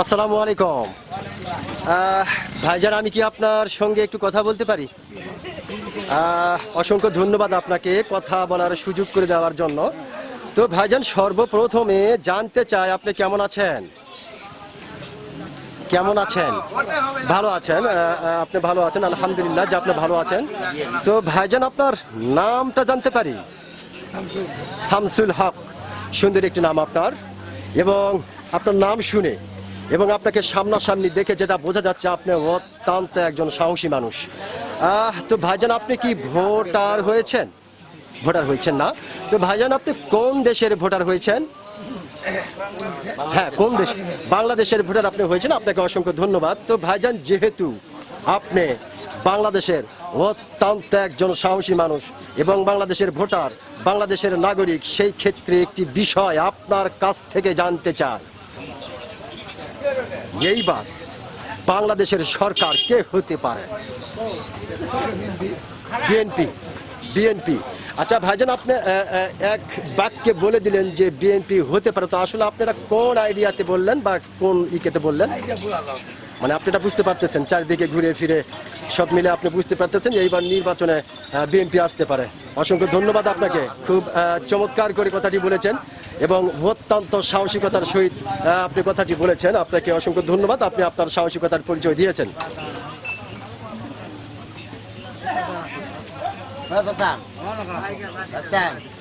আসসালামু আলাইকুম। ভাইজান, আমি কি আপনার সঙ্গে একটু কথা বলতে পারি? অসংখ্য ধন্যবাদ আপনাকে কথা বলার সুযোগ করে দেওয়ার জন্য। তো ভাইজান সর্বপ্রথমে জানতে চাই আপনি কেমন আছেন? কেমন আছেন? ভালো আছেন? আপনি ভালো আছেন আলহামদুলিল্লাহ যে আপনি ভালো আছেন। তো ভাইজান আপনার নামটা জানতে পারি? শামসুল হক সুন্দর একটি নাম আপনার। এবং আপনার নাম শুনে এবং আপনাকে সামনাসামনি দেখে যেটা বোঝা যাচ্ছে আপনি অত্যন্ত একজন সাহসী মানুষ। আহ, তো ভাইজান আপনি কি ভোটার হয়েছেন? ভোটার হয়েছেন না। তো ভাইজান, আপনি কোন দেশের ভোটার হয়েছেন? হ্যাঁ কোন দেশ? বাংলাদেশের ভোটার আপনি হয়েছেন, আপনাকে অসংখ্য ধন্যবাদ। তো ভাইজান, যেহেতু আপনি বাংলাদেশের অত্যন্ত একজন সাহসী মানুষ এবং বাংলাদেশের ভোটার, বাংলাদেশের নাগরিক, সেই ক্ষেত্রে একটি বিষয় আপনার কাছ থেকে জানতে চাই। এইবার বাংলাদেশের সরকার কে হতে পারে? BNP BNP. আচ্ছা ভাইজান, আপনি এক বাক্যে বলে দিলেন যে বিএনপি হতে পারে। তো আসলে আপনারা কোন আইডিয়াতে বললেন বা কোন ইকেতে বললেন? মানে আপনি এটা বুঝতে পারতেছেন, চারিদিকে ঘুরে ফিরে সব মিলে আপনি বুঝতে পারতেছেন এইবার নির্বাচনে বিএনপি আসতে পারে। অসংখ্য ধন্যবাদ আপনাকে। খুব চমৎকার করে কথাটি বলেছেন এবং অত্যন্ত সাহসিকতার সহিত আপনি কথাটি বলেছেন। আপনাকে অসংখ্য ধন্যবাদ। আপনি আপনার সাহসিকতার পরিচয় দিয়েছেন। Bang? Bang.